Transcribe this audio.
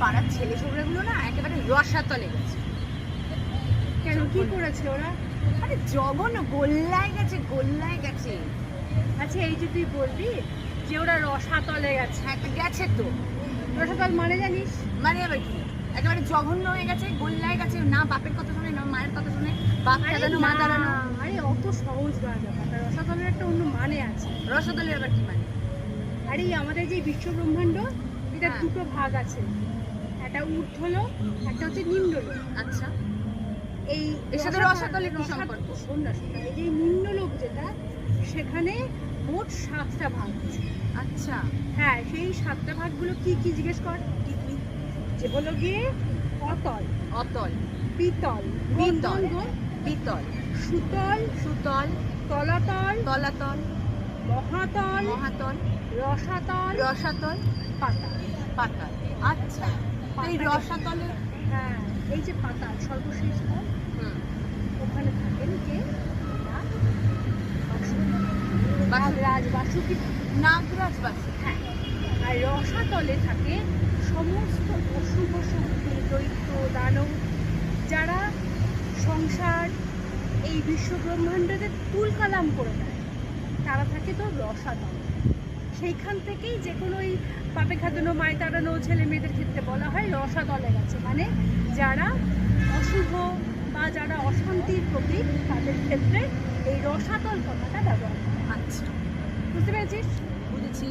পাড়ার ছেলে ছোকরাগুলো না একেবারে রসাতলে গেছে। কেন? কি করেছে ওরা? আরে জঘন্য গোল্লায় গেছে গোল্লায় গেছে। আচ্ছা এই যে তুই বলবি যে ওরা রসাতলে গেছে হ্যাঁ গেছে তো। রসাতল মানে জানিস? মানে আবার কি? একেবারে জঘন্য হয়ে গেছে গোল্লায় গেছে না বাপের কথা শুনে না মায়ের কথা শুনে বাপ দাঁড়ানো মা দাঁড়ানো। আরে অত সহজ নয় ব্যাপারটা। রসাতলের একটা অন্য মানে আছে। রসাতলের আবার কি মানে? আরে আমাদের যে বিশ্ব ব্রহ্মাণ্ড এটা হ্যাঁ। দুটো ভাগ আছে। একটা ঊর্ধ্বলোক একটা হচ্ছে নিম্নলোক। আচ্ছা। এই এর সাথে রসাতল- রসাতলের কি সম্পর্ক? শোন না, শোন এই যে নিম্নলোক যেটা সেখানে মোট সাতটা ভাগ আছে। আচ্ছা। হ্যাঁ সেই সাতটা ভাগগুলো কি কি জিজ্ঞেস কর? কি কি? যে হলো গিয়ে অতল। অতল। পিতল। বিতল বিতল সুতল সুতল। তলাতল। তলাতল। মহাতল মহাতল রসাতল রসাতল পাতাল। পাতাল। আচ্ছা এই। রসাতলে হ্যাঁ এই যে পাতাল সর্বশেষ তল, হুম। ওখানে থাকেন কে? না, বাসুকি। বাসুকি। নাগরাজ বাসী। হ্যাঁ। আর রসাতলে থাকে সমস্ত অশুভ শক্তি দৈত্য দানব যারা সংসার এই বিশ্ব ব্রহ্মাণ্ডকে তুলকালাম করে দেয়। তারা থাকে তো রসাতল সেইখান থেকেই যে কোনো ওই পাপে খাদানো মায় তাড়ানো ছেলে মেয়েদের ক্ষেত্রে বলা হয় রসাতলে গেছে। মানে যারা অশুভ বা যারা অশান্তির প্রতীক তাদের ক্ষেত্রে এই রসাতল কথাটা ব্যবহার করা আচ্ছা। বুঝতে পেরেছিস? বুঝেছি।